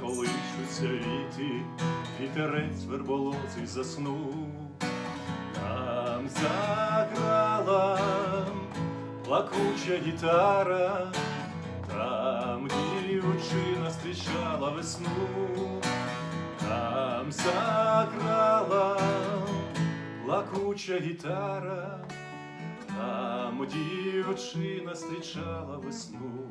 колишуться віти, вітерець верболозий заснув, нам заграла плакуча гітара, там дівчина зустрічала весну, там заграла плакуча гітара, там дівчина зустрічала весну.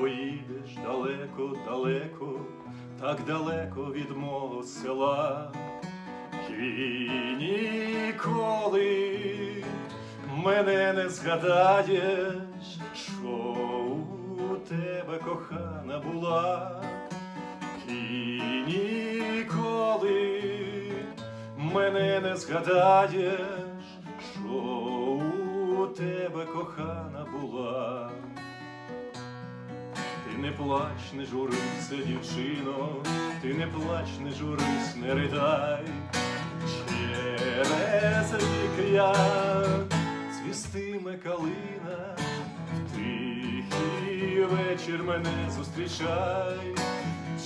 Поїдеш далеко, далеко, так далеко від мого села, і ніколи мене не згадаєш, що у тебе кохана була, і ніколи мене не згадаєш, що у тебе кохана була. Не плач, не журися, дівчино, ти не плач, не журись, не ридай. Через я цвістиме калина, в тихий вечір мене зустрічай.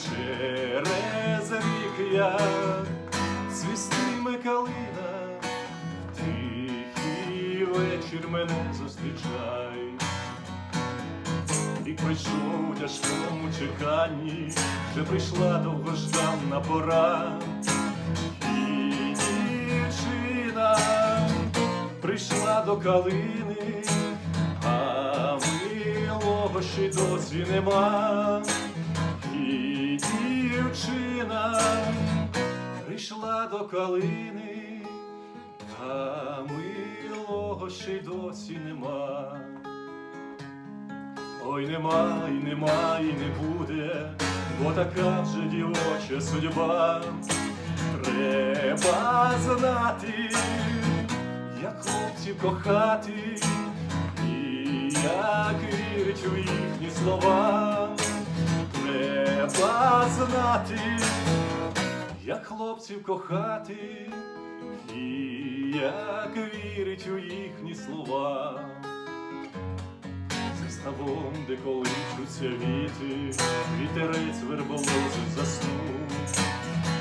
Через я цвістиме калина, в тихий вечір мене зустрічай. І пройшов у тяжкому чеканні, вже прийшла довгожданна пора. І дівчина прийшла до калини, а милого ще й досі нема. І дівчина прийшла до калини, а милого ще й досі нема. Ой, нема, і нема, і не буде, бо така вже дівоча судьба. Треба знати, як хлопців кохати, і як вірить у їхні слова. Треба знати, як хлопців кохати, і як вірить у їхні слова. Ставом, де колишуться віти, вітерець верболозив заснув,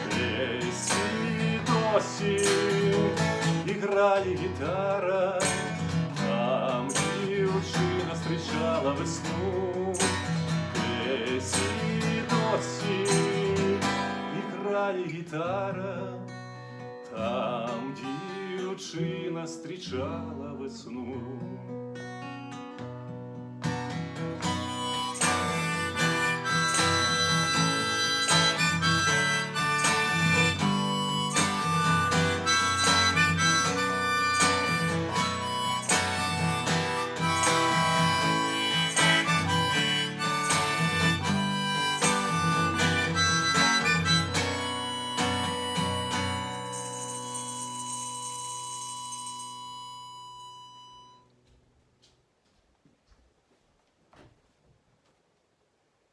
десь і досі і грає гітара, там дівчина зустрічала весну, десь досі і грає гітара, там дівчина зустрічала весну.